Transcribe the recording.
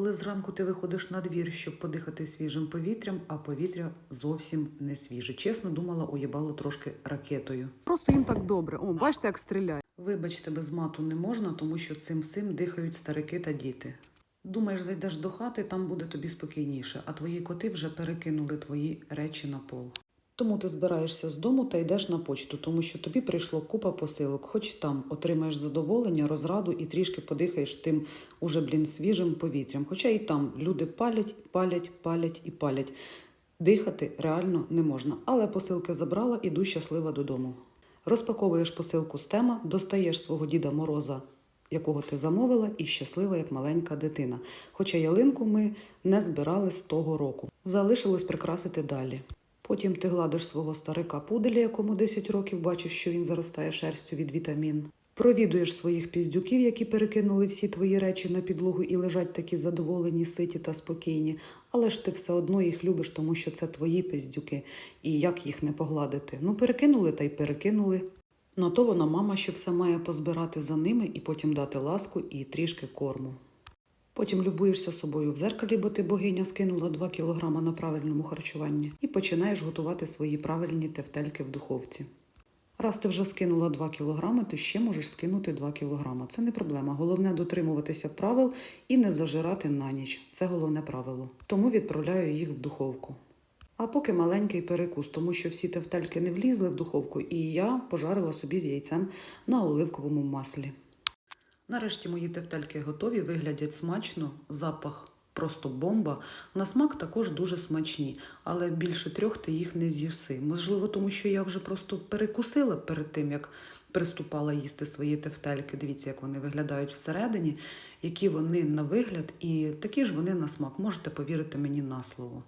Коли зранку ти виходиш на двір, щоб подихати свіжим повітрям, а повітря зовсім не свіже. Чесно думала, уїбало трошки ракетою. Просто їм так добре. О, бачите, як стріляє. Вибачте, без мату не можна, тому що цим всім дихають старики та діти. Думаєш, зайдеш до хати, там буде тобі спокійніше, а твої коти вже перекинули твої речі на пол. Тому ти збираєшся з дому та йдеш на почту, тому що тобі прийшло купа посилок, хоч там отримаєш задоволення, розраду і трішки подихаєш тим уже, блін, свіжим повітрям. Хоча і там люди палять, палять, палять і палять. Дихати реально не можна, але посилки забрала, іду щаслива додому. Розпаковуєш посилку з тема, достаєш свого Діда Мороза, якого ти замовила, і щаслива, як маленька дитина. Хоча ялинку ми не збирали з того року. Залишилось прикрасити далі. Потім ти гладиш свого старика пуделя, якому 10 років бачиш, що він заростає шерстю від вітамін. Провідуєш своїх піздюків, які перекинули всі твої речі на підлогу і лежать такі задоволені, ситі та спокійні. Але ж ти все одно їх любиш, тому що це твої пиздюки. І як їх не погладити? Ну, перекинули та й перекинули. На то вона мама, що все має позбирати за ними і потім дати ласку і трішки корму. Потім любуєшся собою в зеркалі, бо ти богиня скинула 2 кілограма на правильному харчуванні, і починаєш готувати свої правильні тефтельки в духовці. Раз ти вже скинула 2 кілограми, ти ще можеш скинути 2 кілограма. Це не проблема. Головне дотримуватися правил і не зажирати на ніч. Це головне правило. Тому відправляю їх в духовку. А поки маленький перекус, тому що всі тефтельки не влізли в духовку, і я пожарила собі з яйцем на оливковому маслі. Нарешті мої тефтельки готові, виглядять смачно, запах просто бомба. На смак також дуже смачні, але більше трьох ти їх не з'їси. Можливо, тому що я вже просто перекусила перед тим, як приступала їсти свої тефтельки. Дивіться, як вони виглядають всередині, які вони на вигляд, і такі ж вони на смак. Можете повірити мені на слово.